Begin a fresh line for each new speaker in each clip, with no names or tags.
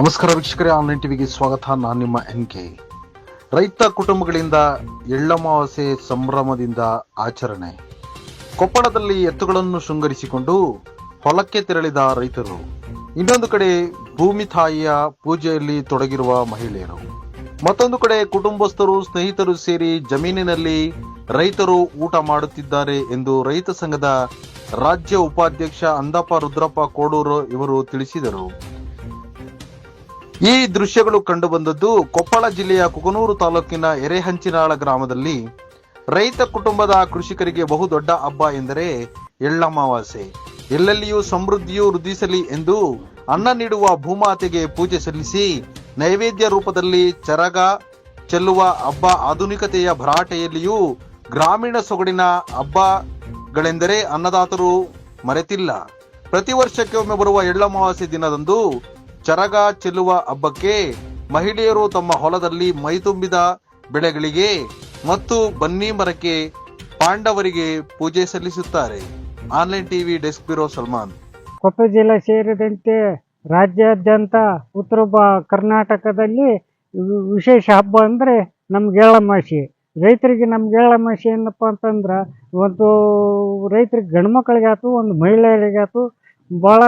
ನಮಸ್ಕಾರ ವೀಕ್ಷಕರೇ, ಆನ್ಲೈನ್ ಟಿವಿಗೆ ಸ್ವಾಗತ. ನಾನು ನಿಮ್ಮ ಎನ್ ಕೆ. ರೈತ ಕುಟುಂಬಗಳಿಂದ ಎಳ್ಳಮಾವಾಸೆ ಸಂಭ್ರಮದಿಂದ ಆಚರಣೆ. ಕೊಪ್ಪಳದಲ್ಲಿ ಎತ್ತುಗಳನ್ನು ಶೃಂಗರಿಸಿಕೊಂಡು ಹೊಲಕ್ಕೆ ತೆರಳಿದ ರೈತರು. ಇನ್ನೊಂದು ಕಡೆ ಭೂಮಿ ತಾಯಿಯ ಪೂಜೆಯಲ್ಲಿ ತೊಡಗಿರುವ ಮಹಿಳೆಯರು. ಮತ್ತೊಂದು ಕಡೆ ಕುಟುಂಬಸ್ಥರು, ಸ್ನೇಹಿತರು ಸೇರಿ ಜಮೀನಿನಲ್ಲಿ ರೈತರು ಊಟ ಮಾಡುತ್ತಿದ್ದಾರೆ ಎಂದು ರೈತ ಸಂಘದ ರಾಜ್ಯ ಉಪಾಧ್ಯಕ್ಷ ಅಂದಪ್ಪ ರುದ್ರಪ್ಪ ಕೋಡೂರು ಇವರು ತಿಳಿಸಿದರು. ಈ ದೃಶ್ಯಗಳು ಕಂಡುಬಂದದ್ದು ಕೊಪ್ಪಳ ಜಿಲ್ಲೆಯ ಕುಗನೂರು ತಾಲೂಕಿನ ಎರೆಹಂಚಿನಾಳ ಗ್ರಾಮದಲ್ಲಿ ರೈತ ಕುಟುಂಬದ ಕೃಷಿಕರಿಗೆ ಬಹುದೊಡ್ಡ ಹಬ್ಬ ಎಂದರೆ ಎಳ್ಳಮಾವಾಸೆ ಎಲ್ಲೆಲ್ಲಿಯೂ ಸಮೃದ್ಧಿಯು ವೃದ್ಧಿಸಲಿ ಎಂದು ಅನ್ನ ನೀಡುವ ಭೂಮಾತೆಗೆ ಪೂಜೆ ಸಲ್ಲಿಸಿ ನೈವೇದ್ಯ ರೂಪದಲ್ಲಿ ಚರಗ ಚೆಲ್ಲುವ ಹಬ್ಬ ಆಧುನಿಕತೆಯ ಭರಾಟೆಯಲ್ಲಿಯೂ ಗ್ರಾಮೀಣ ಸೊಗಡಿನ ಹಬ್ಬಗಳೆಂದರೆ ಅನ್ನದಾತರು ಮರೆತಿಲ್ಲ. ಪ್ರತಿ ವರ್ಷಕ್ಕೆ ಒಮ್ಮೆ ಬರುವ ಎಳ್ಳಮಾವಾಸೆ ದಿನದಂದು ಚರಗ ಚೆಲ್ಲುವ ಹಬ್ಬಕ್ಕೆ ಮಹಿಳೆಯರು ತಮ್ಮ ಹೊಲದಲ್ಲಿ ಮೈತುಂಬಿದ ಬೆಳೆಗಳಿಗೆ ಮತ್ತು ಬನ್ನಿ ಮರಕ್ಕೆ ಪಾಂಡವರಿಗೆ ಪೂಜೆ ಸಲ್ಲಿಸುತ್ತಾರೆ. Online TV desk bureau Salman.
Koppal ಜಿಲ್ಲೆ ಸೇರಿದಂತೆ ರಾಜ್ಯಾದ್ಯಂತ ಉತ್ತರ ಕರ್ನಾಟಕದಲ್ಲಿ ವಿಶೇಷ ಹಬ್ಬ ಅಂದರೆ ನಮ್ಗೆ ಎಳ್ಳಮಾಸಿ ರೈತರಿಗೆ ನಮ್ಗೆ ಎಳ್ಳಮಾಸಿ ಏನಪ್ಪ ಅಂತಂದ್ರೆ ಒಂದು ರೈತರಿಗೆ ಗಂಡು ಒಂದು ಮಹಿಳೆಯರಿಗಾತು ಭಾಳ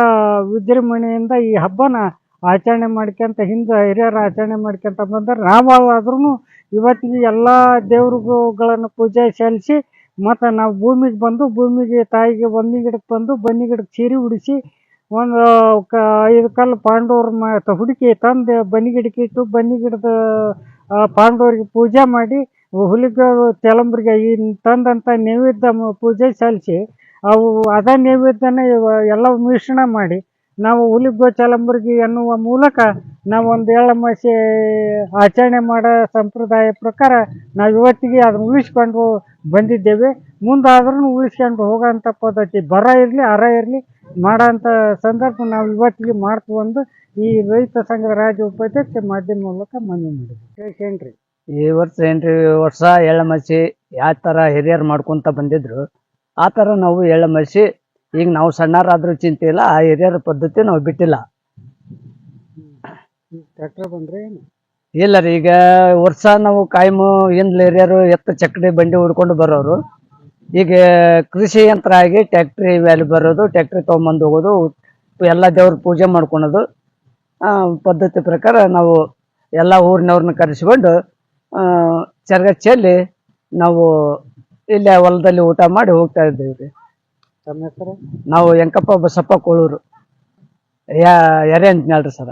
ವಿಜೃಂಭಣೆಯಿಂದ ಈ ಹಬ್ಬನ ಆಚರಣೆ ಮಾಡ್ಕೊಂತ ಹಿಂದೆ ಹಿರಿಯರು ಆಚರಣೆ ಮಾಡ್ಕೊಂತ ಬಂದ್ರೆ ಆದ್ರೂ ಇವತ್ತಿಗೆ ಎಲ್ಲ ದೇವ್ರುಗಳನ್ನು ಪೂಜೆ ಸಲ್ಲಿಸಿ ಮತ್ತು ನಾವು ಭೂಮಿಗೆ ಬಂದು ಭೂಮಿಗೆ ತಾಯಿಗೆ ಬನ್ನಿ ಗಿಡಕ್ಕೆ ಬಂದು ಬನ್ನಿ ಗಿಡಕ್ಕೆ ಸೀರೆ ಉಡಿಸಿ ಒಂದು ಕ, ಐದು ಕಲ್ಲು ಪಾಂಡವ್ರ ಹುಡುಕಿ ತಂದು ಬನ್ನಿ ಗಿಡಕ್ಕೆ ಇಟ್ಟು ಬನ್ನಿ ಗಿಡದ ಪಾಂಡವರಿಗೆ ಪೂಜೆ ಮಾಡಿ ಹುಲಿಗ ತೆಲಂಬ್ರಿಗೆ ಈ ತಂದಂಥ ನೈವೇದ್ಯ ಪೂಜೆ ಸಲ್ಲಿಸಿ ಅವು ಅದ ನೈವೇದ್ಯನ ಎಲ್ಲ ಮಿಶ್ರಣ ಮಾಡಿ ನಾವು ಹುಲಿಗೋ ಚಲಂಬರ್ಗಿ ಎನ್ನುವ ಮೂಲಕ ನಾವು ಒಂದು ಎಳ್ಳಮಾಸೆ ಆಚರಣೆ ಮಾಡೋ ಸಂಪ್ರದಾಯ ಪ್ರಕಾರ ನಾವು ಇವತ್ತಿಗೆ ಅದನ್ನು ಉಳಿಸ್ಕೊಂಡು ಬಂದಿದ್ದೇವೆ. ಮುಂದಾದ್ರೂ ಉಳಿಸ್ಕೊಂಡು ಹೋಗೋಂಥ ಪದ್ಧತಿ ಬರ ಇರಲಿ ಅರ ಇರಲಿ ಮಾಡೋಂಥ ಸಂದರ್ಭ ನಾವು ಇವತ್ತಿಗೆ ಮಾಡ್ತು ಬಂದು ಈ ರೈತ ಸಂಘದ ರಾಜ್ಯ ಉಪಾಧ್ಯಕ್ಷ ಮಾಧ್ಯಮ ಮೂಲಕ ಮನವಿ ಮಾಡಿದ್ವಿ ಏನ್ರಿ?
ಈ ವರ್ಷ ಏನ್ರಿ ವರ್ಷ ಎಳ್ಳಮಸಿ ಯಾವ ಥರ ಹಿರಿಯರು ಮಾಡ್ಕೊತ ಬಂದಿದ್ರು ಆ ಥರ ನಾವು ಎಳ್ಳಮಸಿ ಈಗ ನಾವು ಸಣ್ಣರಾದ್ರೂ ಚಿಂತೆ ಇಲ್ಲ ಆ ಹಿರಿಯರ ಪದ್ಧತಿ ನಾವು ಬಿಟ್ಟಿಲ್ಲ.
ಟ್ರ್ಯಾಕ್ಟರ್ ಬಂದ್ರೆ
ಇಲ್ಲ ರೀ ಈಗ ವರ್ಷ ನಾವು ಕಾಯಮು ಹಿಂದ್ಲ ಹಿರಿಯರು ಎತ್ತ ಚಕ್ಕಡಿ ಬಂಡಿ ಹುಡ್ಕೊಂಡು ಬರೋರು. ಈಗ ಕೃಷಿ ಯಂತ್ರ ಆಗಿ ಟ್ಯಾಕ್ಟ್ರಿ ವ್ಯಾಲಿ ಬರೋದು ಟ್ಯಾಕ್ಟ್ರಿ ತೊಗೊಂಬಂದು ಹೋಗೋದು ಎಲ್ಲ ದೇವ್ರ ಪೂಜೆ ಮಾಡ್ಕೊಳೋದು. ಪದ್ಧತಿ ಪ್ರಕಾರ ನಾವು ಎಲ್ಲ ಊರಿನವ್ರನ್ನ ಕರೆಸ್ಕೊಂಡು ಆ, ಚರ್ಗ ಚೆಲ್ಲಿ ನಾವು ಇಲ್ಲೇ ಹೊಲದಲ್ಲಿ ಊಟ ಮಾಡಿ ಹೋಗ್ತಾ ಇದ್ದೀವಿ ರೀ.
ತಮ್ಮ
ನಾವು ವೆಂಕಪ್ಪ ಬಸಪ್ಪ ಕೋಳೂರು. ಯಾ ಎರೆ ಅಂತ ಹೇಳ್ರಿ ಸರ.